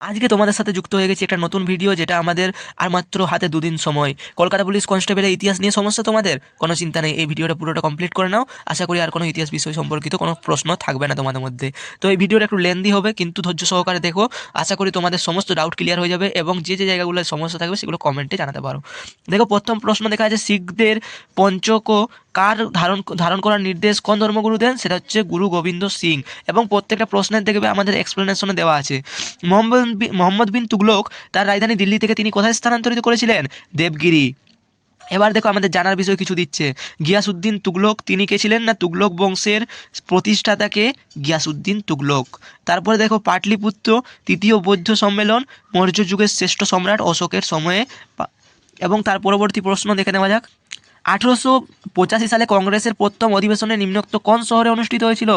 আজকে তোমাদের সাথে যুক্ত হয়ে গেছি একটা নতুন ভিডিও যেটা আমাদের আর মাত্র হাতে দুদিন সময়। কলকাতা পুলিশ কনস্টেবলের ইতিহাস নিয়ে সমস্যা তোমাদের? কোনো চিন্তা নেই, এই ভিডিওটা পুরোটা কমপ্লিট করে নাও। আশা করি আর কোনো ইতিহাস বিষয় সম্পর্কিত কোনো প্রশ্ন থাকবে না তোমাদের মধ্যে। তো এই ভিডিওটা একটু লেন্দি হবে, কিন্তু ধৈর্য সহকারে দেখো। আশা করি তোমাদের সমস্ত ডাউট ক্লিয়ার হয়ে যাবে এবং যে যে জায়গাগুলো সমস্যা থাকবে সেগুলো কমেন্টে জানাতে পারো। দেখো, প্রথম প্রশ্ন দেখা যাচ্ছে শিখদের পঞ্চক কার ধারণ ধারণ করার নির্দেশ কোন ধর্মগুরু দেন? সেটা হচ্ছে গুরু গোবিন্দ সিং। এবং প্রত্যেকটা প্রশ্নের দেখবে আমাদের এক্সপ্লেনেশনে দেওয়া আছে। মোহাম্মদ বিন তুগলক তার রাজধানী দিল্লি থেকে তিনি কোথায় স্থানান্তরিত করেছিলেন? দেবগিরি। এবার দেখো আমাদের জানার বিষয় কিছু দিচ্ছে। গিয়াসুদ্দিন তুগলক তিনি কে ছিলেন না তুগলক বংশের প্রতিষ্ঠাতাকে গিয়াসুদ্দিন তুগলক? তারপরে দেখো পাটলিপুত্র, তৃতীয় বৌদ্ধ সম্মেলন মৌর্য যুগের শ্রেষ্ঠ সম্রাট অশোকের সময়ে এবং তার পরবর্তী প্রশ্ন দেখে নেওয়া যাক। আঠেরোশো পঁচাশি সালে কংগ্রেসের প্রথম অধিবেশনে নিম্নোক্ত কোন শহরে অনুষ্ঠিত হয়েছিল?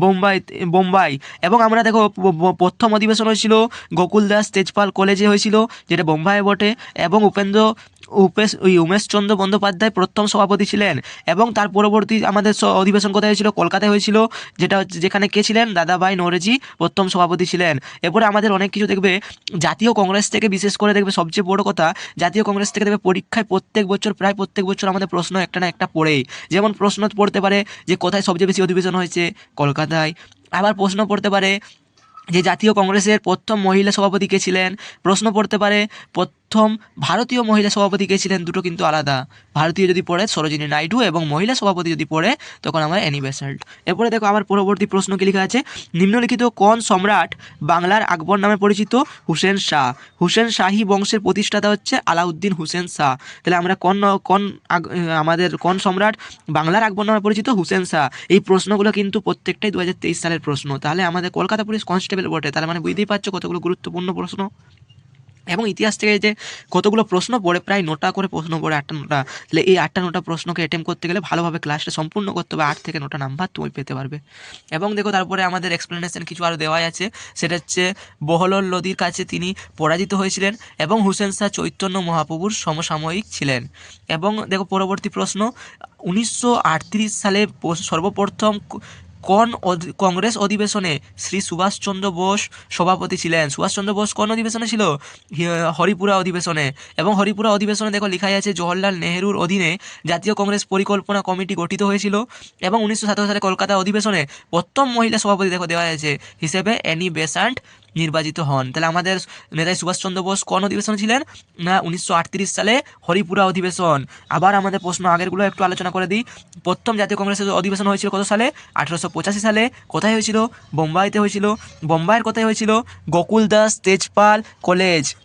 বোম্বাই বোম্বাই। এবং আমরা দেখো প্রথম অধিবেশন হয়েছিল গোকুল দাস তেজপাল কলেজে হয়েছিল, যেটা বোম্বাই বটে। এবং উপেন্দ্র উপেশ, ওই উমেশচন্দ্র বন্দ্যোপাধ্যায় প্রথম সভাপতি ছিলেন এবং তার পরবর্তী আমাদের অধিবেশন কোথায় হয়েছিল? কলকাতায় হয়েছিল, যেটা হচ্ছে, যেখানে কে ছিলেন? দাদাভাই নরেজি প্রথম সভাপতি ছিলেন। এরপরে আমাদের অনেক কিছু দেখবে, জাতীয় কংগ্রেস থেকে বিশেষ করে দেখবে সবচেয়ে বড় কথা, জাতীয় কংগ্রেস থেকে দেখবে পরীক্ষায় প্রত্যেক বছর, প্রায় প্রত্যেক বছর আমাদের প্রশ্ন একটা না একটা পড়েই। যেমন প্রশ্ন পড়তে পারে যে কোথায় সবচেয়ে বেশি অধিবেশন হয়েছে? কলকাতায়। আবার প্রশ্ন পড়তে পারে যে জাতীয় কংগ্রেসের প্রথম মহিলা সভাপতি কে ছিলেন? প্রশ্ন পড়তে পারে প্রথম ভারতীয় মহিলা সভাপতি কে ছিলেন দুটো কিন্তু আলাদা। ভারতীয় যদি পড়ে সরোজিনী নাইডু এবং মহিলা সভাপতি যদি পড়ে, তখন আমার অ্যানি বেসাল্ট। এরপরে দেখো আমার পরবর্তী প্রশ্ন কি লেখা আছে? নিম্নলিখিত কোন সম্রাট বাংলার আকবর নামে পরিচিত? হুসেন শাহ। হুসেন শাহী বংশের প্রতিষ্ঠাতা হচ্ছে আলাউদ্দিন হুসেন শাহ। তাহলে আমরা কোন কোন আমাদের কোন সম্রাট বাংলার আকবর নামে পরিচিত? হুসেন শাহ। এই প্রশ্নগুলো কিন্তু প্রত্যেকটাই দু হাজার তেইশ সালের প্রশ্ন। তাহলে আমাদের কলকাতা পুলিশ কনস্টেবল বটে। তার মানে বুঝতেই পারছ কতগুলো গুরুত্বপূর্ণ প্রশ্ন। এবং ইতিহাস থেকে যে কতগুলো প্রশ্ন পড়ে, প্রায় নটা করে প্রশ্ন পড়ে, আটটা নটা। তাহলে এই আটটা নটা প্রশ্নকে অ্যাটেম্প করতে গেলে ভালোভাবে ক্লাসটা সম্পূর্ণ করতে হবে। আট থেকে নটা নাম্বার তুমি পেতে পারবে। এবং দেখো, তারপরে আমাদের এক্সপ্লেনেশন কিছু আরও দেওয়াই আছে। সেটা হচ্ছে, বহলল নদীর কাছে তিনি পরাজিত হয়েছিলেন এবং হুসেন শাহ চৈতন্য মহাপ্রভুর সমসাময়িক ছিলেন। এবং দেখো, পরবর্তী প্রশ্ন, উনিশশো আটত্রিশ সালে সর্বপ্রথম কোন কংগ্রেস অধিবেশনে শ্রী সুভাষচন্দ্র বোস সভাপতি ছিলেন? সুভাষচন্দ্র বোস কোন অধিবেশনে ছিল? হরিপুরা অধিবেশনে। এবং হরিপুরা অধিবেশনে দেখো লেখাই আছে জওহরলাল নেহেরুর অধীনে জাতীয় কংগ্রেস পরিকল্পনা কমিটি গঠিত হয়েছিল এবং উনিশশো সতেরো সালে কলকাতা অধিবেশনে প্রথম মহিলা সভাপতি দেখো দেওয়া হয়েছে হিসেবে অ্যানি বেসান্ট নির্বাচিত হন। তাহলে আমাদের নেতাজি সুভাষচন্দ্র বোস কোন অধিবেশন ছিলেন? না, উনিশশো আটত্রিশ সালে হরিপুরা অধিবেশন। আবার আমাদের প্রশ্ন আগেরগুলো একটু আলোচনা করে দিই। প্রথম জাতীয় কংগ্রেসের অধিবেশন হয়েছিল কত সালে? আঠেরোশো পঁচাশি সালে। কোথায় হয়েছিল? বোম্বাইতে হয়েছিল। বোম্বাইয়ের কোথায় হয়েছিল? গোকুল দাস তেজপাল কলেজ।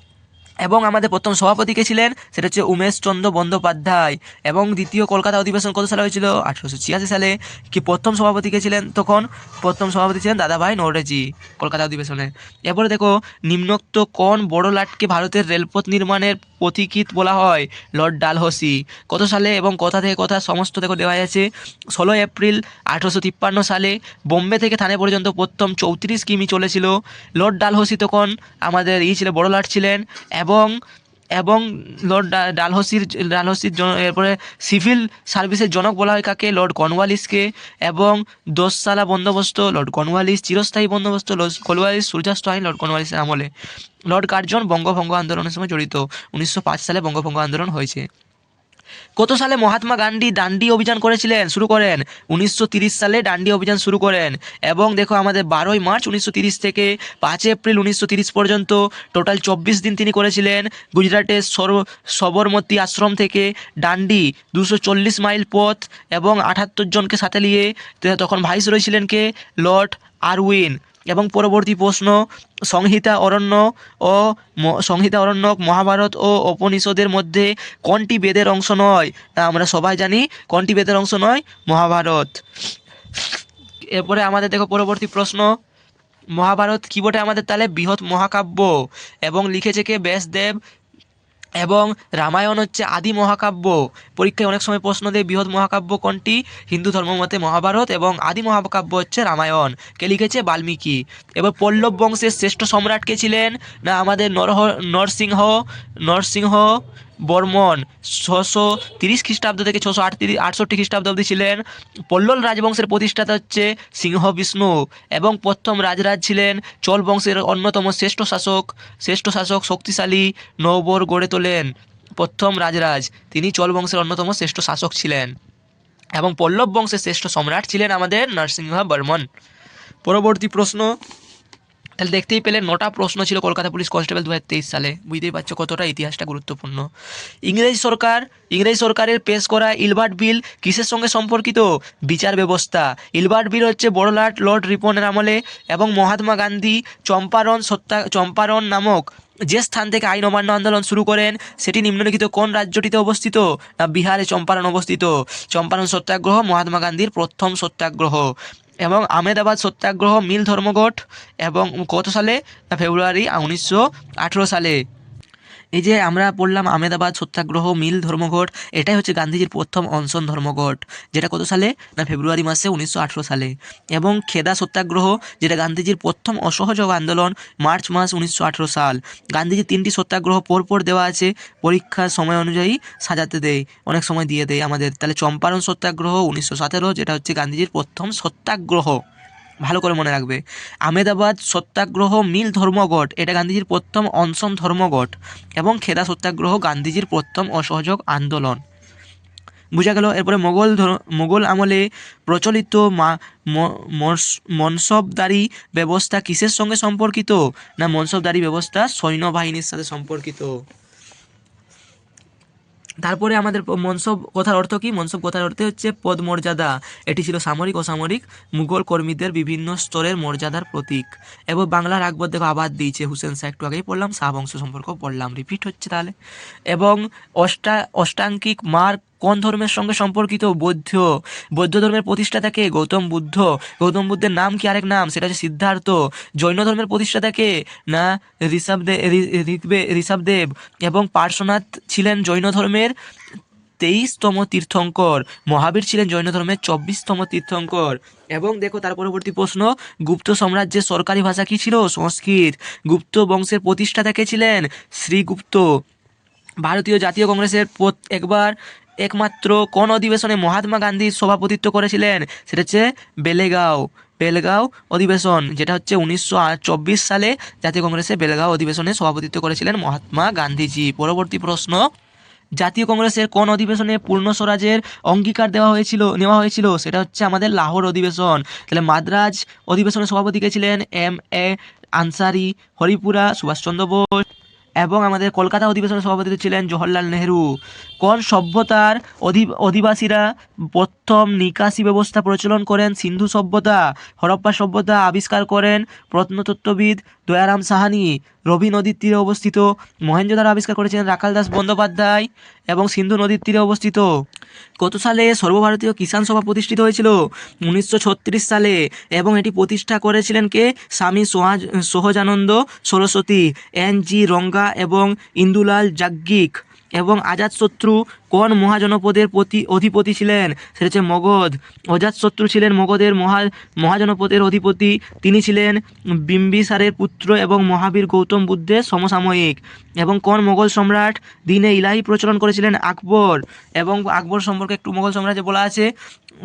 এবং আমাদের প্রথম সভাপতি কে ছিলেন? সেটা হচ্ছে উমেশচন্দ্র বন্দ্যোপাধ্যায়। এবং দ্বিতীয় কলকাতা অধিবেশন কত সালে হয়েছিল? আঠেরোশো ছিয়াশি সালে। কি প্রথম সভাপতি কে ছিলেন তখন? প্রথম সভাপতি ছিলেন দাদাভাই নৌরেজি কলকাতা অধিবেশনে। এরপরে দেখো, নিম্নোক্ত কোন বড় লাটকে ভারতের রেলপথ নির্মাণের পথিকৃত বলা হয়? Lord Dalhousie. কত সালে এবং কোথা থেকে কথা সমস্ত দেখো দেওয়া আছে ষোলো এপ্রিল আঠেরোশো তিপ্পান্ন সালে বোম্বে থেকে থানে পর্যন্ত প্রথম চৌত্রিশ কিমি চলেছিল। লর্ড ডালহসি তখন আমাদের ই ছিল বড় লাট ছিলেন এবং এবং এবং লর্ড ডালহসির ডালহসির এরপরে সিভিল সার্ভিসের জনক বলা হয় কাকে? লর্ড কর্নওয়ালিসকে। এবং দোসালা বন্দোবস্ত, লর্ড কর্নওয়ালিস, চিরস্থায়ী বন্দোবস্ত, লর্ড কর্নওয়ালিস, সূর্যাস্ত আইন, লর্ড কর্নওয়ালিসের আমলে। লর্ড কার্জন বঙ্গভঙ্গ আন্দোলনের সময় জড়িত। উনিশশো পাঁচ সালে বঙ্গভঙ্গ আন্দোলন হয়েছে। কত সালে মহাত্মা গান্ধী ডান্ডি অভিযান করেছিলেন? শুরু করেন উনিশশো সালে ডান্ডি অভিযান শুরু করেন। এবং দেখো আমাদের বারোই মার্চ উনিশশো থেকে পাঁচ এপ্রিল উনিশশো পর্যন্ত টোটাল চব্বিশ দিন তিনি করেছিলেন গুজরাটের সর্ব সবরমতী আশ্রম থেকে ডান্ডি দুশো মাইল পথ এবং আটাত্তর জনকে সাথে নিয়ে তখন ভাইস রয়েছিলেন কে? Lord Irwin. এবং পরবর্তী প্রশ্ন, সংহিতা, অরণ্য ও সংহিতা, অরণ্য, মহাভারত ও উপনিষদের মধ্যে কোনটি বেদের অংশ নয়? আমরা সবাই জানি, কোনটি বেদের অংশ নয়? মহাভারত। এরপরে আমাদের দেখো পরবর্তী প্রশ্ন, মহাভারত কি বটে আমাদের তাহলে বৃহৎ মহাকাব্য। এবং লিখেছে কে? ব্যাসদেব এবং রামায়ণ হচ্ছে আদি মহাকাব্য। পরীক্ষায় অনেক সময় প্রশ্ন দেয়, বৃহৎ মহাকাব্য কোনটি? হিন্দু ধর্মমতে মহাভারত এবং আদি মহাকাব্য হচ্ছে রামায়ণ। কে লিখেছে? বাল্মীকি। এবার পল্লব বংশের শ্রেষ্ঠ সম্রাট কে ছিলেন? না, আমাদের নরহ নরসিংহ নরসিংহ বর্মন ছশো তিরিশ খ্রিস্টাব্দ থেকে ছশো আটত্রিশ আটষট্টি খ্রিস্টাব্দ অবধি ছিলেন। পল্লল রাজবংশের প্রতিষ্ঠাতা হচ্ছে সিংহ বিষ্ণু এবং প্রথম রাজরাজ ছিলেন চল বংশের অন্যতম শ্রেষ্ঠ শাসক। শ্রেষ্ঠ শাসক শক্তিশালী নৌবর গড়ে তোলেন প্রথম রাজরাজ। তিনি চল বংশের অন্যতম শ্রেষ্ঠ শাসক ছিলেন এবং পল্লব বংশের শ্রেষ্ঠ সম্রাট ছিলেন আমাদের নরসিংহ বর্মন। পরবর্তী প্রশ্ন তাহলে দেখতেই পেলে নটা প্রশ্ন ছিল কলকাতা পুলিশ কনস্টেবল দু হাজার তেইশ সালে। বুঝতেই পারছ কতটা ইতিহাসটা গুরুত্বপূর্ণ। ইংরেজ সরকার, ইংরেজ সরকারের পেশ করা ইলবার্ট বিল কিসের সঙ্গে সম্পর্কিত? বিচার ব্যবস্থা। ইলবার্ট বিল হচ্ছে বড়লাট লর্ড রিপনের আমলে এবং মহাত্মা গান্ধী চম্পারণ সত্যা চম্পারণ নামক যে স্থান থেকে আইন অমান্য আন্দোলন শুরু করেন, সেটি নিম্নলিখিত কোন রাজ্যটিতে অবস্থিত? না বিহারে চম্পারণ অবস্থিত। চম্পারণ সত্যাগ্রহ, মহাত্মা গান্ধীর প্রথম সত্যাগ্রহ। এবং আহমেদাবাদ সত্যাগ্রহ মিল ধর্মঘট এবং কত সালে? ফেব্রুয়ারি উনিশশো আঠেরো সালে। এই যে আমরা পড়লাম আমেদাবাদ, সত্যাগ্রহ, মিল ধর্মঘট, এটাই হচ্ছে গান্ধীজির প্রথম অনশন ধর্মঘট। যেটা কত সালে? না, ফেব্রুয়ারি মাসে উনিশশো আঠেরো সালে। এবং খেদা সত্যাগ্রহ, যেটা গান্ধীজির প্রথম অসহযোগ আন্দোলন, মার্চ মাস উনিশশো আঠেরো সাল। গান্ধীজির তিনটি সত্যাগ্রহ পরপর দেওয়া আছে পরীক্ষার সময় অনুযায়ী সাজাতে দেয়, অনেক সময় দিয়ে দেয় আমাদের। তাহলে চম্পারণ সত্যাগ্রহ উনিশশো সতেরো, যেটা হচ্ছে গান্ধীজির প্রথম সত্যাগ্রহ। ভালো করে মনে রাখবে। আমেদাবাদ সত্যাগ্রহ মিল ধর্মঘট, এটা গান্ধীজির প্রথম অনশন ধর্মঘট এবং খেদা সত্যাগ্রহ গান্ধীজির প্রথম অসহযোগ আন্দোলন। বোঝা গেল, এরপরে মোগল মোগল আমলে প্রচলিত মনসবদারি ব্যবস্থা কিসের সঙ্গে সম্পর্কিত? না মনসবদারি ব্যবস্থা সৈন্যবাহিনীর সাথে সম্পর্কিত? তারপরে আমাদের মনসব কথার অর্থ কি? মনসব কথার অর্থে হচ্ছে পদমর্যাদা। এটি ছিল সামরিক, অসামরিক, মুঘল কর্মীদের বিভিন্ন স্তরের মর্যাদার প্রতীক। এবং বাংলার আকবর দেখো আবার দিয়েছে, হুসেন শাহ একটু আগেই পড়লাম, শাহ বংশ সম্পর্ক পড়লাম। রিপিট হচ্ছে তাহলে। এবং অষ্টা অষ্টাঙ্কিক মার্গ কোন ধর্মের সঙ্গে সম্পর্কিত বৌদ্ধ বৌদ্ধ ধর্মের প্রতিষ্ঠাতাকে গৌতম বুদ্ধ। গৌতম বুদ্ধের নাম কি আরেক নাম? সেটা হচ্ছে সিদ্ধার্থ। জৈন ধর্মের প্রতিষ্ঠাতাকে না ঋষভদেব ঋগ্বে ঋষভদেব এবং পার্শ্বনাথ ছিলেন জৈন ধর্মের তেইশতম তীর্থঙ্কর। মহাবীর ছিলেন জৈন ধর্মের চব্বিশতম তীর্থঙ্কর। এবং দেখো, তার পরবর্তী প্রশ্ন, গুপ্ত সাম্রাজ্যের সরকারি ভাষা কি ছিল? সংস্কৃত। গুপ্ত বংশের প্রতিষ্ঠাতা কে ছিলেন? শ্রীগুপ্ত। ভারতীয় জাতীয় কংগ্রেসের একবার একমাত্র কোন অধিবেশনে মহাত্মা গান্ধী সভাপতিত্ব করেছিলেন? সেটা হচ্ছে বেলেগাঁও। বেলগাঁও অধিবেশন, যেটা হচ্ছে উনিশশো চব্বিশ সালে জাতীয় কংগ্রেসে বেলগাঁও অধিবেশনে সভাপতিত্ব করেছিলেন মহাত্মা গান্ধীজি। পরবর্তী প্রশ্ন, জাতীয় কংগ্রেসের কোন অধিবেশনে পূর্ণ স্বরাজের অঙ্গীকার দেওয়া হয়েছিল, নেওয়া হয়েছিল? সেটা হচ্ছে আমাদের লাহোর অধিবেশন। তাহলে মাদ্রাজ অধিবেশনের সভাপতি কে ছিলেন? M A Ansari, Haripura, Subhas Chandra Bose. এবং আমাদের কলকাতা অধিবেশনের সভাপতি ছিলেন জওহরলাল নেহেরু। কোন সভ্যতার অধি, অধিবাসীরা প্রথম নিকাশি ব্যবস্থা প্রচলন করেন? সিন্ধু সভ্যতা, হরপ্পা সভ্যতা আবিষ্কার করেন প্রত্নতত্ত্ববিদ দয়ারাম সাহানি, রবি নদীর তীরে অবস্থিত, মহেন্দ্র দ্বারা আবিষ্কার করেছিলেন রাখাল দাস বন্দ্যোপাধ্যায় এবং সিন্ধু নদীর তীরে অবস্থিত। কত সালে সর্বভারতীয় কিষাণ সভা প্রতিষ্ঠিত হয়েছিল? উনিশশো ছত্রিশ সালে। এবং এটি প্রতিষ্ঠা করেছিলেন কে? স্বামী সোহাজ, সহজানন্দ সরস্বতী, এন জি রঙ্গা এবং ইন্দুলাল যাজ্ঞিক এবং আজাতশত্রু কোন মহাজনপদের প্রতি অধিপতি ছিলেন? সেটা হচ্ছে মগধ। অজাতশত্রু ছিলেন মগধের মহা, মহাজনপদের অধিপতি। তিনি ছিলেন বিম্বিসারের পুত্র এবং মহাবীর গৌতম বুদ্ধের সমসাময়িক। এবং কোন মোগল সম্রাট দিনে ইলাহি প্রচলন করেছিলেন? আকবর। এবং আকবর সম্পর্কে একটু মোগল সাম্রাজ্যে বলা আছে,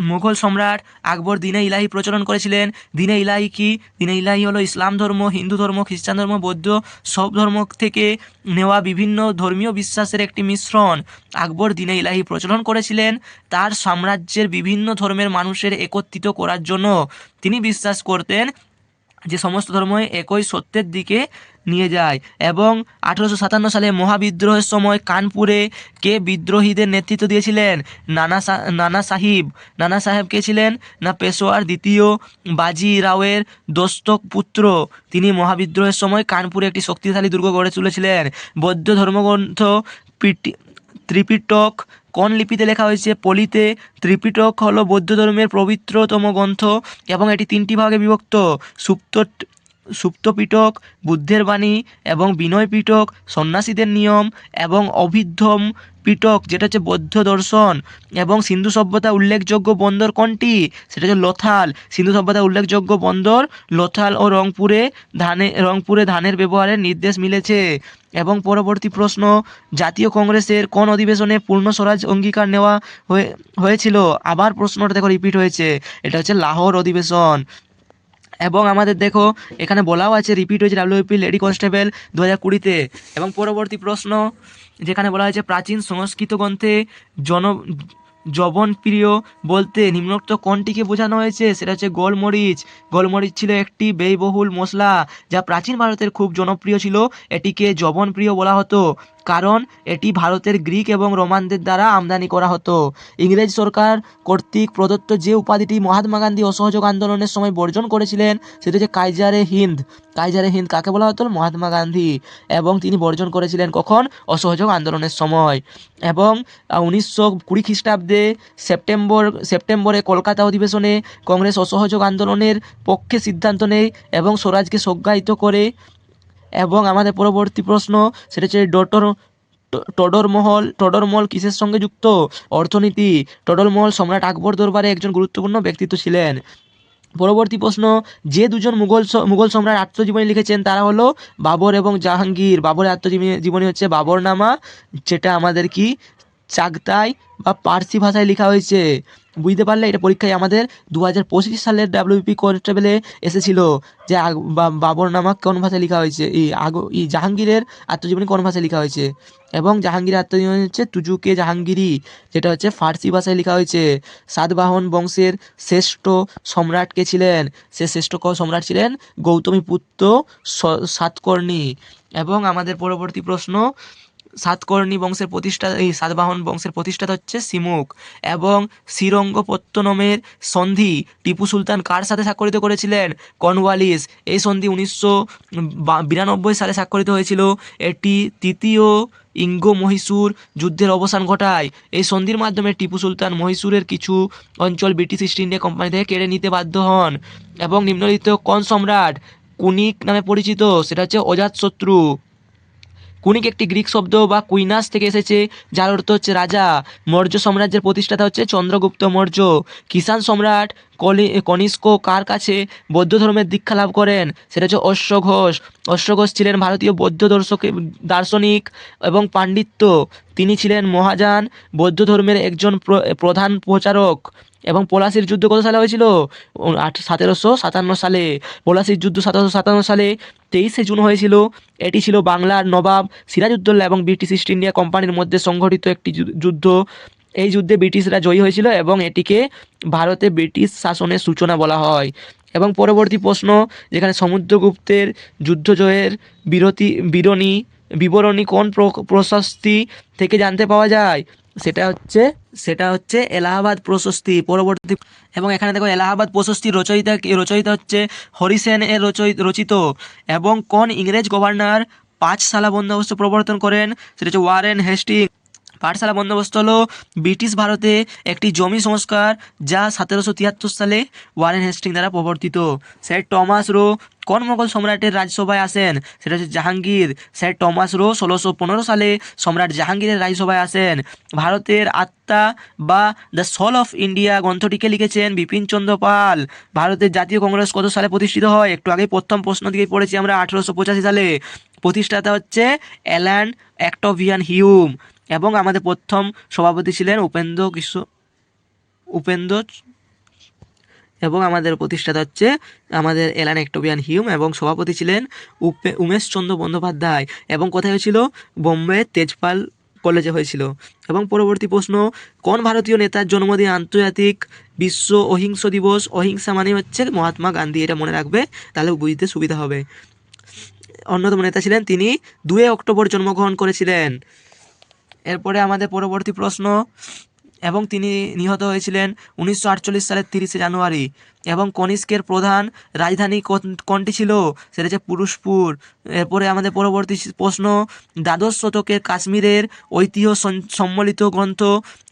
মোগল সম্রাট আকবর দিনে ইলাহি প্রচলন করেছিলেন। দিনে ইলাহি কি? দিনে ইলাহি হলো ইসলাম ধর্ম, হিন্দু ধর্ম, খ্রিস্টান ধর্ম, বৌদ্ধ, সব ধর্ম থেকে নেওয়া বিভিন্ন ধর্মীয় বিশ্বাসের একটি মিশ্রণ। আকবর দিনে ইলাহি প্রচলন করেছিলেন, তার সাম্রাজ্যের বিভিন্ন ধর্মের মানুষের একত্রিত করার জন্য। তিনি বিশ্বাস করতেন যে সমস্ত ধর্মই একই সত্যের দিকে নিয়ে যায় এবং আঠেরোশো সাতান্ন সালে মহাবিদ্রোহের সময় কানপুরে কে বিদ্রোহীদের নেতৃত্ব দিয়েছিলেন? নানা নানা সাহিব। নানা সাহেব কে ছিলেন? না পেশোয়ার দ্বিতীয় বাজি রাওয়ের দস্তক পুত্র। তিনি মহাবিদ্রোহের সময় কানপুরে একটি শক্তিশালী দুর্গ গড়ে তুলেছিলেন। বৌদ্ধ ধর্মগ্রন্থ পিটি, ত্রিপিটক, কোন লিপিতে লেখা হয়েছে? পলিতে। ত্রিপিটক হলো বৌদ্ধ ধর্মের পবিত্রতম গ্রন্থ এবং এটি তিনটি ভাগে বিভক্ত। সুপ্ত সুপ্ত পিটক বুদ্ধের বাণী এবং বিনয় পিটক সন্ন্যাসীদের নিয়ম এবং অভিদ্ধম পিটক, যেটা হচ্ছে বৌদ্ধ দর্শন এবং সিন্ধু সভ্যতা উল্লেখযোগ্য বন্দর কোনটি? সেটা হচ্ছে লোথাল। সিন্ধু সভ্যতা উল্লেখযোগ্য বন্দর লোথাল ও রংপুরে ধানে, রংপুরে ধানের ব্যবহারের নির্দেশ মিলেছে। এবং পরবর্তী প্রশ্ন, জাতীয় কংগ্রেসের কোন অধিবেশনে পূর্ণ স্বরাজ অঙ্গীকার নেওয়া হয়ে, হয়েছিল? আবার প্রশ্নটা দেখো রিপিট হয়েছে। এটা হচ্ছে লাহোর অধিবেশন। এবং আমাদের দেখো, এখানে বলাও আছে রিপিট হয়েছে ডাব্লিউপি লেডি কনস্টেবল দু হাজার কুড়িতে। এবং পরবর্তী প্রশ্ন, যেখানে বলা হয়েছে, প্রাচীন সংস্কৃত গ্রন্থে জন জবনপ্রিয় বলতে নিম্নোক্ত কোনটিকে বোঝানো হয়েছে? সেটা হচ্ছে গোলমরিচ। গোলমরিচ ছিল একটি ব্যয়বহুল মশলা যা প্রাচীন ভারতের খুব জনপ্রিয় ছিল। এটিকে জবনপ্রিয় বলা হতো। কারণ এটি ভারতের গ্রিক এবং রোমানদের দ্বারা আমদানি করা হতো। ইংরেজ সরকার কর্তৃক প্রদত্ত যে উপাধিটি মহাত্মা গান্ধী অসহযোগ আন্দোলনের সময় বর্জন করেছিলেন, সেটি হচ্ছে কাইজারে হিন্দ। কাইজারে হিন্দ কাকে বলা হতো? মহাত্মা গান্ধী। এবং তিনি বর্জন করেছিলেন কখন? অসহযোগ আন্দোলনের সময়। এবং উনিশশো কুড়ি খ্রিস্টাব্দে সেপ্টেম্বর, সেপ্টেম্বরে কলকাতা অধিবেশনে কংগ্রেস অসহযোগ আন্দোলনের পক্ষে সিদ্ধান্ত নেয় এবং স্বরাজকে সংজ্ঞায়িত করে এবং আমাদের পরবর্তী প্রশ্ন, সেটা হচ্ছে ডটর টডরমহল টডরমল কিসের সঙ্গে যুক্ত? অর্থনীতি। টডরমল সম্রাট আকবর দরবারে একজন গুরুত্বপূর্ণ ব্যক্তিত্ব ছিলেন। পরবর্তী প্রশ্ন, যে দুজন মুঘল মুঘল সম্রাট আত্মজীবনী লিখেছেন, তারা হলো বাবর এবং জাহাঙ্গীর। বাবরের আত্মজীবনী, জীবনী হচ্ছে বাবরনামা, যেটা আমাদের কি? চাগতাই বা পার্সি ভাষায় লেখা হয়েছে। বুঝতে পারলে এটা পরীক্ষায় আমাদের দু হাজার পঁচিশ সালের ডাব্লিউপি কনস্টেবলে এসেছিল যে আগ- বা- বাবরনামা কোন ভাষায় লেখা হয়েছে? এই আগ এই জাহাঙ্গীরের আত্মজীবনী কোন ভাষায় লেখা হয়েছে? এবং জাহাঙ্গীরের আত্মজীবনী হচ্ছে তুজুকে জাহাঙ্গীরি, যেটা হচ্ছে ফার্সি ভাষায় লেখা হয়েছে। সাতবাহন বংশের শ্রেষ্ঠ সম্রাট কে ছিলেন। সে শ্রেষ্ঠ ক- সম্রাট ছিলেন গৌতমী পুত্র সাতকর্ণী। এবং আমাদের পরবর্তী প্রশ্ন সাতকর্ণী বংশের প্রতিষ্ঠা, এই সাতবাহন বংশের প্রতিষ্ঠাতা হচ্ছে সিমুক এবং শ্রীরঙ্গপত্তনমের সন্ধি টিপু সুলতান কার সাথে স্বাক্ষরিত করেছিলেন? কর্নওয়ালিস এই সন্ধি উনিশশো বিরানব্বই সালে স্বাক্ষরিত হয়েছিল। এটি তৃতীয় ইঙ্গ মহীশূর যুদ্ধের অবসান ঘটায়। এই সন্ধির মাধ্যমে টিপু সুলতান মহীশূরের কিছু অঞ্চল ব্রিটিশ ইস্ট ইন্ডিয়া কোম্পানি থেকে কেড়ে নিতে বাধ্য হন এবং নিম্নলিখিত কোন সম্রাট কুনিক নামে পরিচিত। সেটা হচ্ছে অজাতশত্রু। কুনিক একটি গ্রিক শব্দ বা কুইনাস থেকে এসেছে, যার অর্থ হচ্ছে রাজা। মৌর্য সাম্রাজ্যের প্রতিষ্ঠাতা হচ্ছে চন্দ্রগুপ্ত মৌর্য। কিষাণ সম্রাট কলি কনিষ্ক কার কাছে বৌদ্ধ ধর্মের দীক্ষা লাভ করেন? সেটা হচ্ছে অশ্ব ঘোষ অশ্ব ঘোষ ছিলেন ভারতীয় বৌদ্ধ দর্শক দার্শনিক এবং পাণ্ডিত্য। তিনি ছিলেন মহাযান। বৌদ্ধ ধর্মের একজন প্র- প্রধান প্রচারক। এবং পলাশির যুদ্ধ কত সালে হয়েছিল? সতেরোশো সাতান্ন সালে। পলাশির যুদ্ধ সতেরোশো সাতান্ন সালে তেইশে জুন হয়েছিল। এটি ছিল বাংলার নবাব সিরাজউদ্দৌলা এবং ব্রিটিশ ইস্ট ইন্ডিয়া কোম্পানির মধ্যে সংঘটিত একটি যুদ্ধ। এই যুদ্ধে ব্রিটিশরা জয়ী হয়েছিল এবং এটিকে ভারতে ব্রিটিশ শাসনের সূচনা বলা হয়। এবং পরবর্তী প্রশ্ন, যেখানে সমুদ্রগুপ্তের যুদ্ধ জয়ের বিরতি, বিরণী, বিবরণী কোন প্র- প্রশস্তি থেকে জানতে পাওয়া যায়? সেটা হচ্ছে সেটা হচ্ছে এলাহাবাদ প্রশস্তি পরবর্তী এবং এখানে দেখো, এলাহাবাদ প্রশস্তি রচয়িতা রচয়িতা হচ্ছে হরিসেন এর রচিত এবং কোন ইংরেজ গভর্নর পাঁচশালা বন্দোবস্ত প্রবর্তন করেন? সেটা হচ্ছে ওয়ারেন হেস্টিং। পাঠশালা বন্দোবস্ত হলো ব্রিটিশ ভারতে একটি জমি সংস্কার যা সতেরোশো তিয়াত্তর সালে ওয়ারেন হেস্টিং দ্বারা প্রবর্তিত। স্যার টমাস রো কোন মোগল সম্রাটের রাজসভায় আসেন। সেটা হচ্ছে জাহাঙ্গীর। স্যার টমাস রো ষোলোশো পনেরো সালে সম্রাট জাহাঙ্গীরের রাজসভায় আসেন। ভারতের আত্মা বা দ্য সল অফ ইন্ডিয়া গ্রন্থটিকে লিখেছেন বিপিনচন্দ্র পাল। ভারতের জাতীয় কংগ্রেস কত সালে প্রতিষ্ঠিত হয়? একটু আগে প্রথম প্রশ্ন দিকে পড়েছি আমরা, আঠেরোশো পঁচাশি সালে। প্রতিষ্ঠাতা হচ্ছে অ্যালান অ্যাক্টোভিয়ান হিউম এবং আমাদের প্রথম সভাপতি ছিলেন উপেন্দ্র কিশোর উপেন্দ্র এবং আমাদের প্রতিষ্ঠাতা হচ্ছে আমাদের এলান একটোবিয়ান হিউম এবং সভাপতি ছিলেন উপে উমেশচন্দ্র বন্দ্যোপাধ্যায়। এবং কোথায় হয়েছিল? বোম্বে তেজপাল কলেজে হয়েছিল। এবং পরবর্তী প্রশ্ন, কোন ভারতীয় নেতার জন্মদিন আন্তর্জাতিক বিশ্ব অহিংস দিবস? অহিংসা মানে হচ্ছে মহাত্মা গান্ধী, এটা মনে রাখবে, তাহলে বুঝতে সুবিধা হবে। অন্যতম নেতা ছিলেন তিনি দুয়ে অক্টোবর জন্মগ্রহণ করেছিলেন। এরপরে আমাদের পরবর্তী প্রশ্ন এবং তিনি নিহত হয়েছিলেন উনিশশো আটচল্লিশ সালের তিরিশে জানুয়ারি এবং কনিষ্কের প্রধান রাজধানী কোন- কোনটি ছিল? সেটা হচ্ছে পুরুষপুর। এরপরে আমাদের পরবর্তী প্রশ্ন, দ্বাদশ শতকের কাশ্মীরের ঐতিহ্য সম্বলিত গ্রন্থ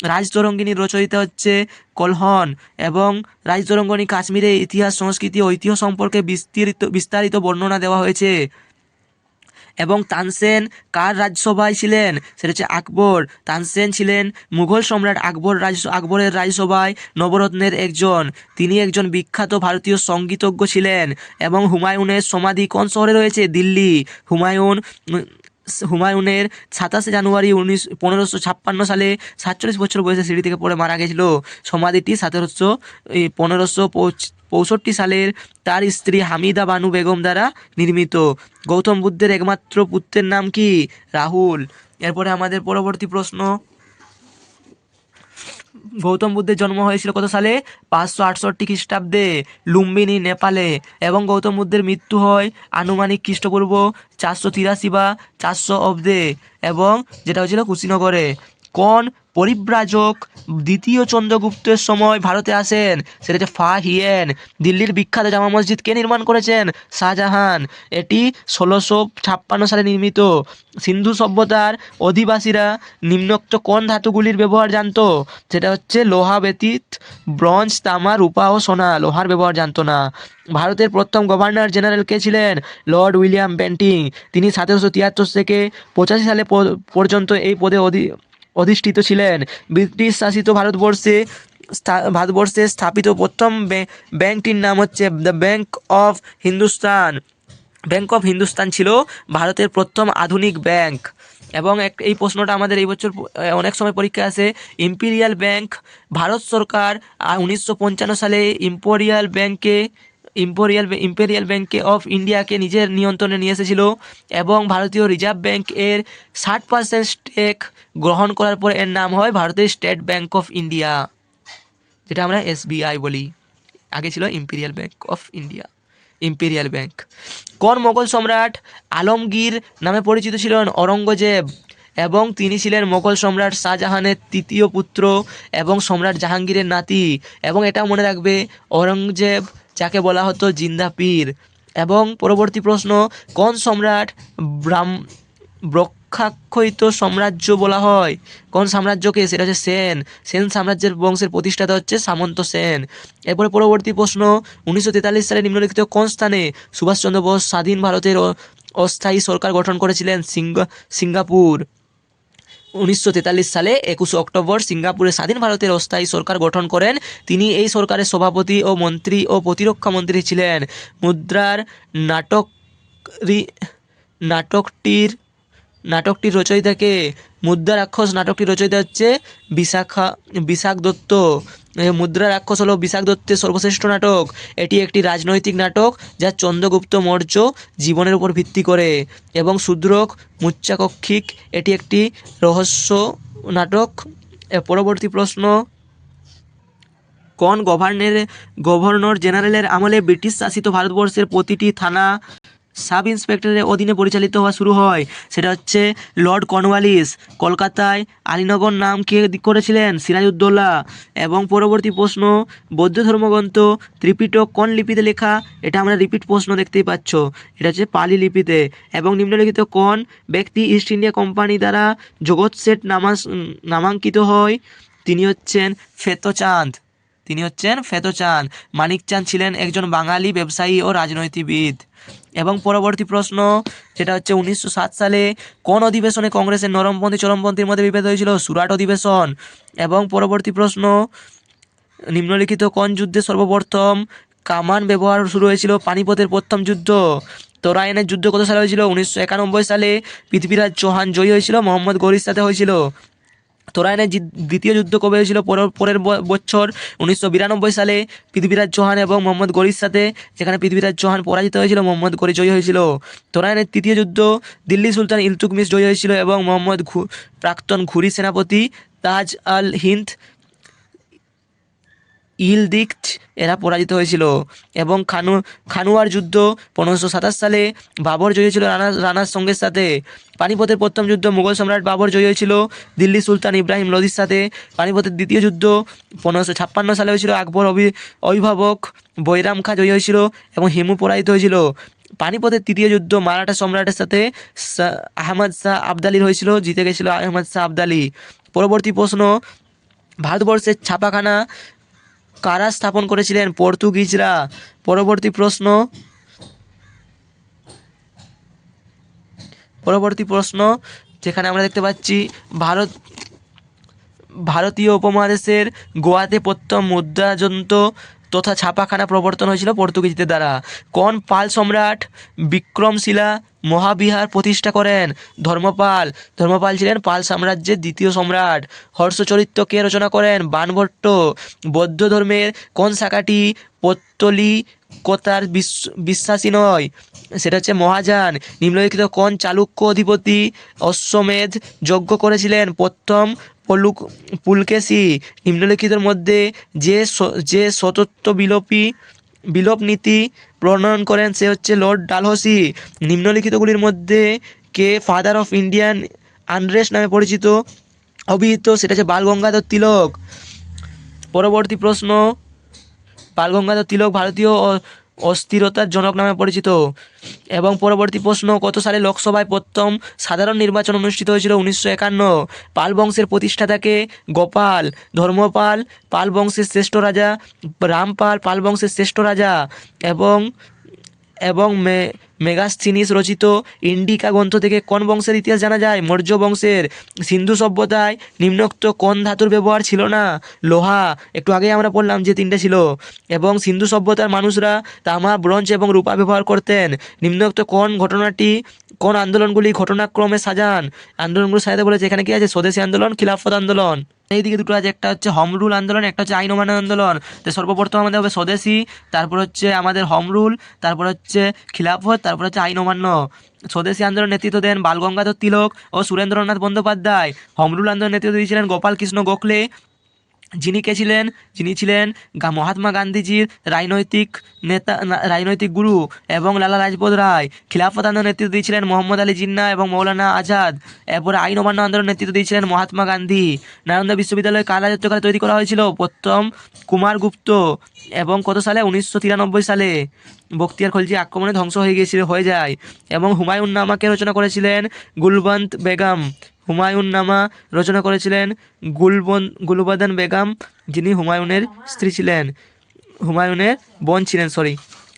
রাজতরঙ্গিনীর রচয়িতা হচ্ছে কলহন এবং রাজতরঙ্গিনী কাশ্মীরের ইতিহাস, সংস্কৃতি ঐতিহ্য সম্পর্কে বিস্তৃত বিস্তারিত বর্ণনা দেওয়া হয়েছে। এবং তানসেন কার রাজসভায় ছিলেন? সেটা হচ্ছে আকবর। তানসেন ছিলেন মুঘল সম্রাট আকবর রাজ, আকবরের রাজসভায় নবরত্নের একজন। তিনি একজন বিখ্যাত ভারতীয় সঙ্গীতজ্ঞ ছিলেন এবং হুমায়ুনের সমাধি কোন শহরে রয়েছে? দিল্লি। হুমায়ুন, হুমায়ুনের সাতাশে জানুয়ারি উনিশ, পনেরোশো ছাপ্পান্ন সালে সাতচল্লিশ বছর বয়সে সিঁড়ি থেকে পড়ে মারা গেছিল। সমাধিটি সতেরোশো পনেরোশো সালের তার স্ত্রী হামিদা বানু বেগম দ্বারা নির্মিত। গৌতম বুদ্ধের একমাত্র পুত্রের নাম কি? রাহুল। এরপরে আমাদের পরবর্তী প্রশ্ন। গৌতম বুদ্ধের জন্ম হয়েছিল কত সালে? পাঁচশো আটষট্টি খ্রিস্টাব্দে লুম্বিনী, নেপালে। এবং গৌতম বুদ্ধের মৃত্যু হয় আনুমানিক খ্রিস্টপূর্ব চারশো তিরাশি বা চারশো অব্দে এবং যেটা হয়েছিল কুশিনগরে। কোন পরিব্রাজক দ্বিতীয় চন্দ্রগুপ্তের সময় ভারতে আসেন? সেটা হচ্ছে ফা হিয়েন। দিল্লির বিখ্যাত জামা মসজিদ কে নির্মাণ করেছেন? শাহজাহান। এটি ষোলোশো ছাপ্পান্ন সালে নির্মিত। সিন্ধু সভ্যতার অধিবাসীরা নিম্নোক্ত কোন ধাতুগুলির ব্যবহার জানতো? সেটা হচ্ছে লোহা ব্যতীত ব্রঞ্জ, তামা, রূপা ও সোনা। লোহার ব্যবহার জানতো না। ভারতের প্রথম গভর্নর জেনারেল কে ছিলেন? Lord William Bentinck. তিনি সতেরোশো তিয়াত্তর থেকে পঁচাশি সালে পর্যন্ত এই পদে অধি অধিষ্ঠিত ছিলেন। ব্রিটিশ শাসিত ভারতবর্ষে ভারতবর্ষে স্থাপিত প্রথম ব্যাং- ব্যাংকটির নাম হচ্ছে the bank of Hindustan. Bank of Hindustan ছিল ভারতের প্রথম আধুনিক ব্যাংক। এবং এক, এই প্রশ্নটা আমাদের এই বছর অনেক সময় পরীক্ষা আসে। ইম্পিরিয়াল ব্যাংক, ভারত সরকার উনিশশো পঞ্চান্ন সালে ইম্পোরিয়াল ব্যাংকে ইম্পোরিয়াল ইম্পেরিয়াল ব্যাংকে অফ ইন্ডিয়াকে নিজের নিয়ন্ত্রণে নিয়ে এসেছিল এবং ভারতীয় রিজার্ভ ব্যাংক এর ষাট পার্সেন্ট স্টেক গ্রহণ করার পর এর নাম হয় ভারতের স্টেট ব্যাংক অফ ইন্ডিয়া যেটা আমরা এসবিআই বলি। আগে ছিল imperial bank of India imperial bank কোন মোগল সম্রাট আলমগীর নামে পরিচিত ছিলেন অরঙ্গজেব এবং তিনি ছিলেন মোগল সম্রাট শাহজাহানের তৃতীয় পুত্র এবং সম্রাট জাহাঙ্গীরের নাতি। এবং এটা মনে রাখবে অরঙ্গজেব যাকে বলা হতো জিন্দা পীর। এবং পরবর্তী প্রশ্ন, কোন সম্রাট ব্রাহ্ম ব্রক্ষাক্ষয়িত সাম্রাজ্য বলা হয়? কোন সাম্রাজ্যকে? সেটা হচ্ছে সেন। সেন সাম্রাজ্যের বংশের প্রতিষ্ঠাতা হচ্ছে সামন্ত সেন। এরপরে পরবর্তী প্রশ্ন, উনিশশো তেতাল্লিশ সালে নিম্নলিখিত কোন স্থানে সুভাষচন্দ্র বোস স্বাধীন ভারতের অস্থায়ী সরকার গঠন করেছিলেন? সিঙ্গা সিঙ্গাপুর। উনিশশো তেতাল্লিশ সালে একুশে অক্টোবর সিঙ্গাপুরে স্বাধীন ভারতের অস্থায়ী সরকার গঠন করেন। তিনি এই সরকারের সভাপতি ও মন্ত্রী ও প্রতিরক্ষা মন্ত্রী ছিলেন। মুদ্রার নাটক নাটকটির নাটকটির রচয়িতাকে মুদ্রা রাক্ষস নাটকটির রচয়িতা হচ্ছে বিশাখা, বিশাখ দত্ত। মুদ্রা রাক্ষস হলো বিশাখ দত্তের সর্বশ্রেষ্ঠ নাটক। এটি একটি রাজনৈতিক নাটক যা চন্দ্রগুপ্ত মৌর্য জীবনের উপর ভিত্তি করে এবং শূদ্রক, মুচ্চাকক্ষিক, এটি একটি রহস্য নাটক। পরবর্তী প্রশ্ন, কোন গভর্নর গভর্নর জেনারেলের আমলে ব্রিটিশ শাসিত ভারতবর্ষের প্রতিটি থানা সাব ইন্সপেক্টরের অধীনে পরিচালিত হওয়া শুরু হয়। সেটা হচ্ছে লর্ড কর্নওয়ালিস। কলকাতায় আলীনগর নাম কে করেছিলেন? সিরাজউদ্দৌলা। এবং পরবর্তী প্রশ্ন, বৌদ্ধ ধর্মগ্রন্থ ত্রিপিটক কোন লিপিতে লেখা? এটা আমরা রিপিট প্রশ্ন দেখতেই পাচ্ছ। এটা হচ্ছে পালি লিপিতে। এবং নিম্নলিখিত কোন ব্যক্তি ইস্ট ইন্ডিয়া কোম্পানি দ্বারা জগৎ শেঠ নামাস নামাঙ্কিত হয়? তিনি হচ্ছেন ফেতচাঁদ। তিনি হচ্ছেন ফেতচাঁদ মানিকচাঁদ ছিলেন একজন বাঙালি ব্যবসায়ী ও রাজনৈতিকবিদ এবং পরবর্তী প্রশ্ন, যেটা হচ্ছে উনিশশো সাত সালে কোন অধিবেশনে কংগ্রেসের নরমপন্থী, চরমপন্থীর মধ্যে বিভেদ হয়েছিল? সুরাট অধিবেশন। এবং পরবর্তী প্রশ্ন, নিম্নলিখিত কোন যুদ্ধে সর্বপ্রথম কামান ব্যবহার শুরু হয়েছিল? পানিপথের প্রথম যুদ্ধ। তোরায়নের যুদ্ধ কত সালে হয়েছিল? উনিশশো একানব্বই সালে পৃথ্বীরাজ চৌহান জয়ী হয়েছিল? মোহাম্মদ গরির সাথে হয়েছিল? তোরায়নের দ্বিতীয় যুদ্ধ কবে হয়েছিল? পরের- বছর উনিশশো বিরানব্বই সালে পৃথিবীরাজ চৌহান এবং মোহাম্মদ গরির সাথে, যেখানে পৃথিবীরাজ চৌহান পরাজিত হয়েছিল, মোহাম্মদ গরি জয়ী হয়েছিল। তোরায়নের তৃতীয় যুদ্ধ দিল্লি সুলতান ইলতুকমিস জয়ী হয়েছিল এবং মোহাম্মদ প্রাক্তন ঘুরি সেনাপতি তাজ আল হিন্দ ইলদিক্ট এরা পরাজিত হয়েছিল এবং খানু, খানুয়ার যুদ্ধ পনেরোশো সাতাশ সালে বাবর জয়ী হয়েছিল রানা, রানার সঙ্গের সাথে। পানিপথের প্রথম যুদ্ধ মুঘল সম্রাট বাবর জয়ী হয়েছিল দিল্লি সুলতান ইব্রাহিম লোদির সাথে। পানিপথের দ্বিতীয় যুদ্ধ পনেরোশো ছাপ্পান্ন সালে হয়েছিল। আকবর অভি, অভিভাবক বৈরাম খা জয়ী হয়েছিল এবং হিমু পরাজিত হয়েছিল। পানিপথের তৃতীয় যুদ্ধ মারাঠা সম্রাটের সাথে আহমদ শাহ আবদালির হয়েছিল, জিতে গেছিল আহমদ শাহ আবদালি। পরবর্তী প্রশ্ন, ভারতবর্ষের ছাপাখানা কারা স্থাপন করেছিলেন? পর্তুগিজরা। পরবর্তী প্রশ্ন। পরবর্তী প্রশ্ন, যেখানে আমরা দেখতে পাচ্ছি, ভারত, ভারতীয় উপমহাদেশের গোয়াতে প্রথম মুদ্রাযন্ত্র তথা ছাপাখানা প্রবর্তন হয়েছিল পর্তুগিজদের দ্বারা। কোন পাল সম্রাট বিক্রমশিলা মহাবিহার প্রতিষ্ঠা করেন? ধর্মপাল। ধর্মপাল ছিলেন পাল সাম্রাজ্যের দ্বিতীয় সম্রাট। হর্ষচরিত্র কে রচনা করেন বানভট্ট। বৌদ্ধ ধর্মের কোন শাখাটি পত্তলিকতার বিশ্ব বিশ্বাসী নয়। সেটা হচ্ছে মহাযান। নিম্নলিখিত কোন চালুক্য অধিপতি অশ্বমেধ যজ্ঞ করেছিলেন? প্রথম পলুক পুলকেশী। নিম্নলিখিতের মধ্যে যে যে সতত্ব বিলোপী বিলোপ নীতি প্রণয়ন করেন, সে হচ্ছে লর্ড ডালহসি। নিম্নলিখিতগুলির মধ্যে কে ফাদার অফ ইন্ডিয়ান আনরেস্ট নামে পরিচিত? অভিহিত, সেটা হচ্ছে বালগঙ্গাধর তিলক। পরবর্তী প্রশ্ন বালগঙ্গাধর তিলক ভারতীয় অস্থিরতার জনক নামে পরিচিত। এবং পরবর্তী প্রশ্ন, কত সালে লোকসভায় প্রথম সাধারণ নির্বাচন অনুষ্ঠিত হয়েছিল উনিশশো একান্ন? পাল বংশের প্রতিষ্ঠাতাকে গোপাল, ধর্মপাল পাল বংশের শ্রেষ্ঠ রাজা, রামপাল পাল বংশের শ্রেষ্ঠ রাজা এবং এবং মে মেগাস্থিনিস রচিত ইন্ডিকা গ্রন্থ থেকে কোন বংশের ইতিহাস জানা যায়? মৌর্য বংশের। সিন্ধু সভ্যতায় নিম্নোক্ত কোন ধাতুর ব্যবহার ছিল না? লোহা। একটু আগেই আমরা বললাম যে তিনটে ছিল। এবং সিন্ধু সভ্যতার মানুষরা তামা, ব্রোঞ্জ এবং রূপা ব্যবহার করতেন। নিম্নোক্ত কোন ঘটনাটি, কোন আন্দোলনগুলি ঘটনাক্রমে সাজান? আন্দোলনগুলো সাজাতে বলেছে, এখানে কি আছে? স্বদেশী আন্দোলন, খিলাফত আন্দোলন। এইদিকে দুটো আছে, একটা হচ্ছে হমরুল আন্দোলন, একটা হচ্ছে আইন অমান্য আন্দোলন। তো সর্বপ্রথম আমাদের হবে স্বদেশী, তারপর হচ্ছে আমাদের হমরুল, তারপর হচ্ছে খিলাফত তারপর হচ্ছে আইন অমান্য। স্বদেশী আন্দোলন নেতৃত্ব দেন বালগঙ্গাধর তিলক ও সুরেন্দ্রনাথ বন্দ্যোপাধ্যায়। হমরুল আন্দোলন নেতৃত্ব দিয়েছিলেন গোপাল কৃষ্ণ গোখলে। যিনি কে ছিলেন? যিনি ছিলেন মহাত্মা গান্ধীজির রাজনৈতিক নেতা রাজনৈতিক গুরু এবং লালা লাজপত রায়। খিলাফত আন্দোলন নেতৃত্ব দিয়েছিলেন মোহাম্মদ আলী জিন্না এবং মৌলানা আজাদ। এরপরে আইন অমান্য আন্দোলন নেতৃত্ব দিয়েছিলেন মহাত্মা গান্ধী। নালন্দা বিশ্ববিদ্যালয় কার রাজত্বকালে তৈরি করা হয়েছিল প্রথম কুমার গুপ্ত এবং কত সালে? উনিশশো তিরানব্বই সালে। বক্তিয়ার খলজি আক্রমণে ধ্বংস হয়ে গিয়েছিল, হয়ে যায়। এবং হুমায়ুন নামাকে রচনা করেছিলেন গুলবন্ত বেগম। হুমায়ুন নামা রচনা করেছিলেন গুলবন গুলবাদান বেগম, যিনি হুমায়ুনের স্ত্রী ছিলেন। হুমায়ুনের বোন ছিলেন সরি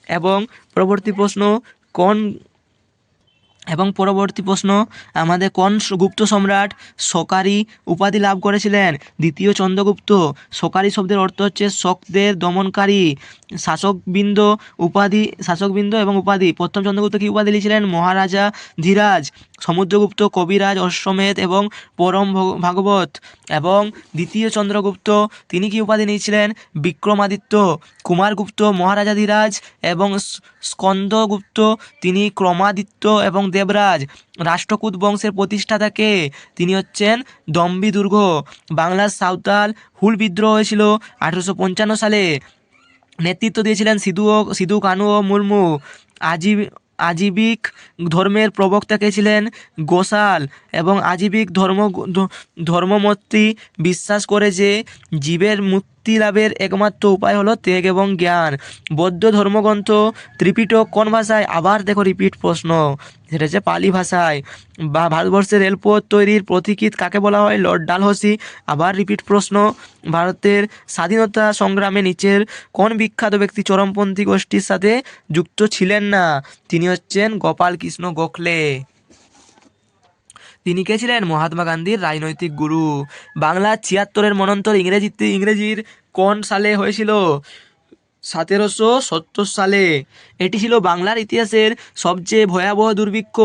এবং পরবর্তী প্রশ্ন, কোন এবং পরবর্তী প্রশ্ন, আমাদের কোন গুপ্ত সম্রাট সকারি উপাধি লাভ করেছিলেন? দ্বিতীয় চন্দ্রগুপ্ত, সকারি শব্দের অর্থ হচ্ছে শকদের দমনকারী, শাসকবৃন্দ উপাধি, শাসকবৃন্দ এবং উপাধি। প্রথম চন্দ্রগুপ্ত কি উপাধি লিখছিলেন? মহারাজা ধীরাজ, সমুদ্রগুপ্ত, কবিরাজ, অশ্বমেধ এবং পরম ভগ- ভাগবত। এবং দ্বিতীয় চন্দ্রগুপ্ত, তিনি কি উপাধি নিয়েছিলেন? বিক্রমাদিত্য, কুমারগুপ্ত, মহারাজা ধীরাজ এবং স্কন্দগুপ্ত, তিনি ক্রমাদিত্য এবং দেবরাজ, রাষ্ট্রকূট বংশের প্রতিষ্ঠাতাকে। তিনি হচ্ছেন দম্বি দুর্গ বাংলার সাঁওতাল হুল বিদ্রোহ হয়েছিল আঠেরোশো পঞ্চান্ন সালে। নেতৃত্ব দিয়েছিলেন সিধু ও, সিধু, কানু ও মুর্মু। আজীব, আজীবিক ধর্মের প্রবক্তা কে ছিলেন? গোসাল এবং আজীবিক ধর্ম ধর্মমতটি বিশ্বাস করে যে, জীবের মুক্তি লাভের একমাত্র উপায় হলো ত্যাগ এবং জ্ঞান। বৌদ্ধ ধর্মগ্রন্থ ত্রিপিটক কোন ভাষায়? আবার দেখো রিপিট প্রশ্ন। সেটা হচ্ছে পালি ভাষায়। বা ভারতবর্ষের রেলপথ তৈরির প্রতীকিত কাকে বলা হয়? Lord Dalhousie. আবার রিপিট প্রশ্ন। ভারতের স্বাধীনতা সংগ্রামে নিচের কোন বিখ্যাত ব্যক্তি চরমপন্থী গোষ্ঠীর সাথে যুক্ত ছিলেন না? তিনি হচ্ছেন গোপাল কৃষ্ণ গোখলে। তিনি কে ছিলেন? মহাত্মা গান্ধীর রাজনৈতিক গুরু। বাংলা ছিয়াত্তরের মনন্তর ইংরেজিতে ইংরেজির কোন সালে হয়েছিল? সতেরোশো সত্তর সালে। এটি ছিল বাংলার ইতিহাসের সবচেয়ে ভয়াবহ দুর্ভিক্ষ।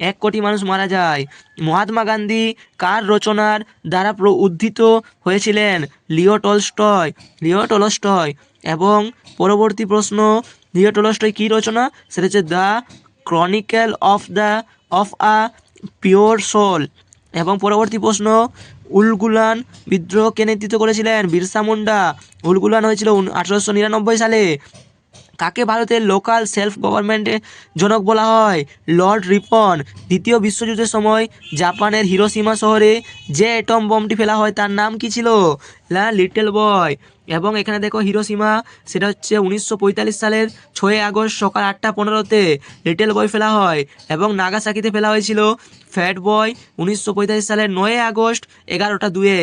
এক কোটি মানুষ মারা যায়। মহাত্মা গান্ধী কার রচনার দ্বারা প্র- উদ্ধৃত হয়েছিলেন? Leo Tolstoy. Leo Tolstoy. এবং পরবর্তী প্রশ্ন, লিও টলস্টয় কী রচনা? সেটা হচ্ছে the chronicle of the of a pure soul. এবং পরবর্তী প্রশ্ন, উলগুলান বিদ্রোহ কে নেতৃত্ব করেছিলেন বিরসা মুন্ডা। উলগুলান হয়েছিল আঠারোশো নিরানব্বই সালে। কাকে ভারতের লোকাল সেলফ গভর্নমেন্টের জনক বলা হয়? লর্ড রিপন দ্বিতীয় বিশ্বযুদ্ধের সময় জাপানের হিরোসীমা শহরে যে অ্যাটম বোমটি ফেলা হয় তার নাম কি ছিল? না লিটল বয় এবং এখানে দেখো হিরোসীমা, সেটা হচ্ছে উনিশশো পঁয়তাল্লিশ সালের ছয় আগস্ট সকাল আটটা পনেরোতে লিটল বয় ফেলা হয় এবং নাগাসাকিতে ফেলা হয়েছিল ফ্যাট বয় উনিশশো পঁয়তাল্লিশ সালের নয় আগস্ট এগারোটা দুয়ে।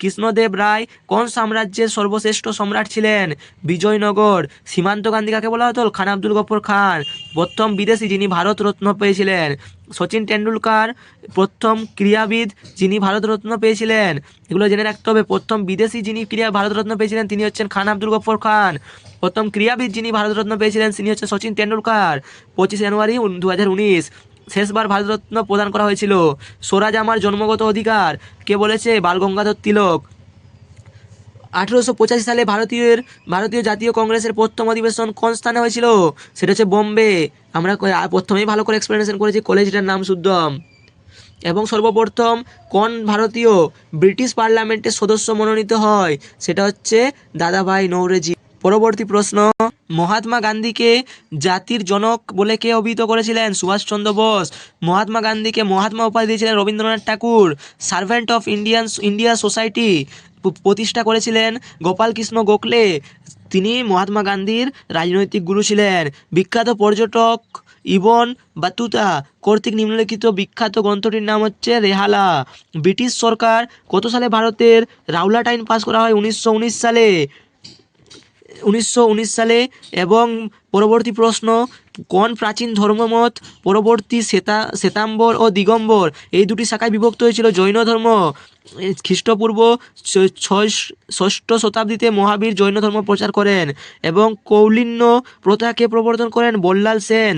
কৃষ্ণদেব রায় কোন সাম্রাজ্যের সর্বশ্রেষ্ঠ সম্রাট ছিলেন? বিজয়নগর। সীমান্ত গান্ধী কাকে বলা হতো? খান আব্দুল গফর খান। প্রথম বিদেশি যিনি ভারতরত্ন পেয়েছিলেন, সচিন টেন্ডুলকার প্রথম ক্রীড়াবিদ যিনি ভারতরত্ন পেয়েছিলেন, এগুলো জেনে রাখতে হবে। প্রথম বিদেশি যিনি ক্রীড়া ভারতরত্ন পেয়েছিলেন, তিনি হচ্ছেন খান আব্দুল গফর খান। প্রথম ক্রীড়াবিদ যিনি ভারতরত্ন পেয়েছিলেন, তিনি হচ্ছেন সচিন টেন্ডুলকার পঁচিশে জানুয়ারি দু হাজার উনিশ। শেষবার ভারতরত্ন প্রদান করা হয়েছিল। স্বরাজ আমার জন্মগত অধিকার। কে বলেছে? বালগঙ্গাধর তিলক। আঠেরোশো পঁচাশি সালে ভারতীয়ের, ভারতীয় জাতীয় কংগ্রেসের প্রথম অধিবেশন কোন স্থানে হয়েছিল? সেটা হচ্ছে বোম্বে। আমরা প্রথমেই ভালো করে এক্সপ্লেনেশন করেছি, কলেজটার নাম শুদ্ধম এবং সর্বপ্রথম কোন ভারতীয় ব্রিটিশ পার্লামেন্টের সদস্য মনোনীত হয়? সেটা হচ্ছে দাদাভাই নৌরেজি। পরবর্তী প্রশ্ন, মহাত্মা গান্ধীকে জাতির জনক বলে কে অভিহিত করেছিলেন? সুভাষচন্দ্র বোস। মহাত্মা গান্ধীকে মহাত্মা উপাধি দিয়েছিলেন Rabindranath Tagore. Servant of Indian India society প্রতিষ্ঠা করেছিলেন গোপালকৃষ্ণ গোখলে। তিনি মহাত্মা গান্ধীর রাজনৈতিক গুরু ছিলেন। বিখ্যাত পর্যটক ইবন বাতুতা কর্তৃক নিম্নলিখিত বিখ্যাত গ্রন্থটির নাম হচ্ছে রেহালা। ব্রিটিশ সরকার কত সালে ভারতের রাউলাট আইন পাস করা হয়? উনিশশো উনিশ সালে। উনিশশো উনিশ সালে এবং পরবর্তী প্রশ্ন, কোন প্রাচীন ধর্মমত পরবর্তী শ্বেতা, শ্বেতাম্বর ও দিগম্বর? এই দুটি শাখায় বিভক্ত হয়েছিল। জৈন ধর্ম খ্রিস্টপূর্ব ষষ্ঠ শতাব্দীতে মহাবীর জৈন ধর্ম প্রচার করেন এবং কৌলিন্য প্রথাকে প্রবর্তন করেন বল্লাল সেন।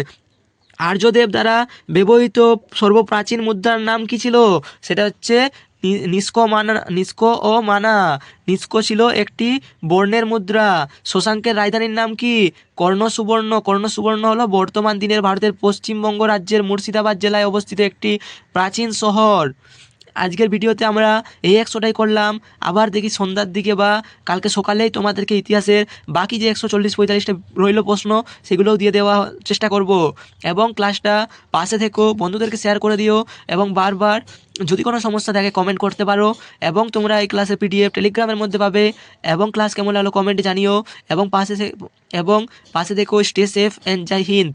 আর্যদেব দ্বারা ব্যবহৃত সর্বপ্রাচীন মুদ্রার নাম কি ছিল? সেটা হচ্ছে নিষ্ক মানা নিষ্ক ও মানা নিষ্ক ছিল একটি বর্ণের মুদ্রা। শশাঙ্কের রাজধানীর নাম কি? কর্ণ সুবর্ণ কর্ণ সুবর্ণ হলো বর্তমান দিনের ভারতের পশ্চিমবঙ্গ রাজ্যের মুর্শিদাবাদ জেলায় অবস্থিত একটি প্রাচীন শহর। আজকের ভিডিওতে আমরা এই একশোটাই করলাম। আবার দেখি সন্ধ্যার দিকে বা কালকে সকালেই তোমাদেরকে ইতিহাসের বাকি যে একশো চল্লিশ পঁয়তাল্লিশটা রইল প্রশ্ন, সেগুলোও দিয়ে দেওয়া চেষ্টা করব। এবং ক্লাসটা পাশে থেকো, বন্ধুদেরকে শেয়ার করে দিও এবং বারবার যদি কোনো সমস্যা থাকে কমেন্ট করতে পারো এবং তোমরা এই ক্লাসের পিডিএফ টেলিগ্রামের মধ্যে পাবে এবং ক্লাস কেমন লাগল কমেন্টে জানিও এবং পাশে এবং পাশে দেখো stay safe and Jai Hind